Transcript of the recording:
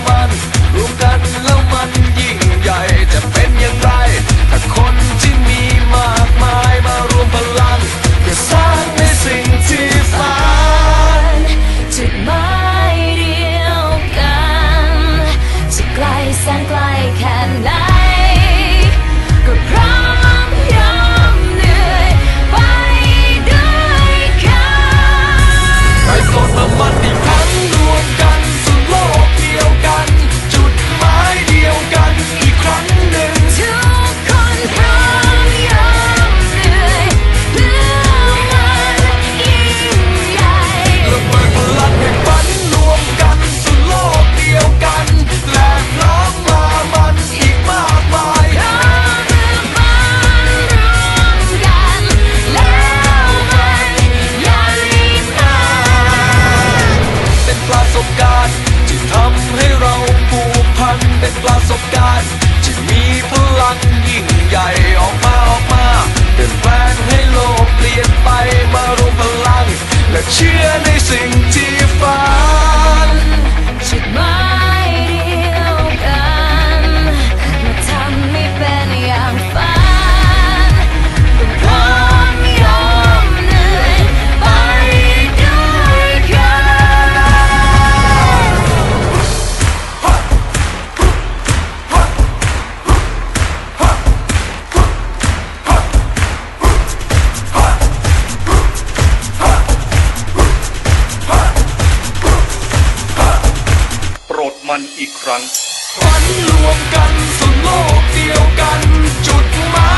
woman เป็นประสบการณ์ที่มีพลังยิ่งใหญ่ออกมาออกมาเปลี่ยนแปลงให้โลกเปลี่ยนไป มันอีกครั้งฝันรวมกันส่วนโลกเดียวกันจุดหมาย